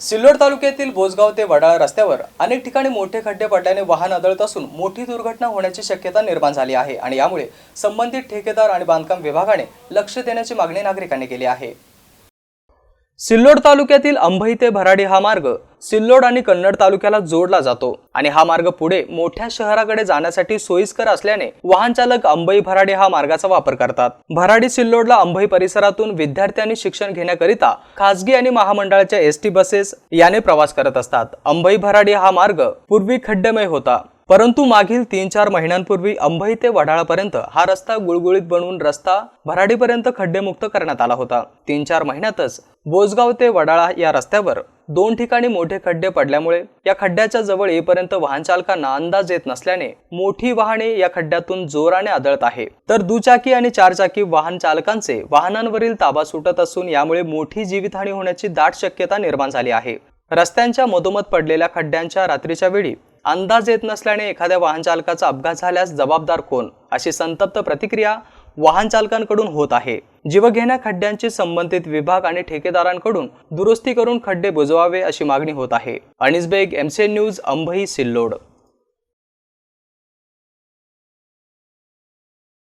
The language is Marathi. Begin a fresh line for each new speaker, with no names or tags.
सिल्लोड तालुक्यातील बोजगाव ते वडाळा रस्त्यावर अनेक ठिकाणी मोठे खड्डे पडल्याने वाहन आदळत असून मोठी दुर्घटना होण्याची शक्यता निर्माण झाली आहे आणि यामुळे संबंधित ठेकेदार आणि बांधकाम विभागाने लक्ष देण्याची मागणी नागरिकांनी केली आहे. सिल्लोड तालुक्यातील अंभई ते भराडी हा मार्ग सिल्लोड आणि कन्नड तालुक्याला जोडला जातो आणि हा मार्ग पुढे मोठ्या शहराकडे जाण्यासाठी सोयीस्कर असल्याने वाहन चालक अंबई भराडे हा मार्गाचा वापर करतात. भराडी सिल्लोडला अंबई परिसरातून विद्यार्थ्यांनी शिक्षण घेण्याकरिता खासगी आणि महामंडळाच्या एस टी बसेस याने प्रवास करत असतात. अंबई भराडी हा मार्ग पूर्वी खड्डेमय होता. परंतु मागील तीन चार महिन्यांपूर्वी अंबई ते वडाळापर्यंत हा रस्ता गुळगुळीत बनवून रस्ता भराडीपर्यंत खड्डेमुक्त करण्यात आला होता. तीन चार महिन्यातच बोजगाव ते वडाळा या रस्त्यावर दोन ठिकाणी मोठे खड्डे पडल्यामुळे या खड्ड्याच्या जवळ येईपर्यंत वाहन चालकांना अंदाज येत नसल्याने मोठी वाहने या खड्ड्यातून जोराने आदळत आहे. तर दुचाकी आणि चारचाकी वाहन चालकांचे वाहनांवरील ताबा सुटत असून यामुळे मोठी जीवितहानी होण्याची दाट शक्यता निर्माण झाली आहे. रस्त्यांच्या मधोमध पडलेल्या खड्ड्यांच्या रात्रीच्या वेळी अंदाज येत नसल्याने एखाद्या वाहनचालकाचा अपघात झाल्यास जबाबदार कोण? अशी संतप्त प्रतिक्रिया वाहन चालकांकडून होत आहे. जीवघेण्या खड्ड्यांचे संबंधित विभाग आणि ठेकेदारांकडून दुरुस्ती करून खड्डे बुजवावे अशी मागणी होत आहे. अनिस बेग एमसीएन न्यूज अंबई सिल्लोड.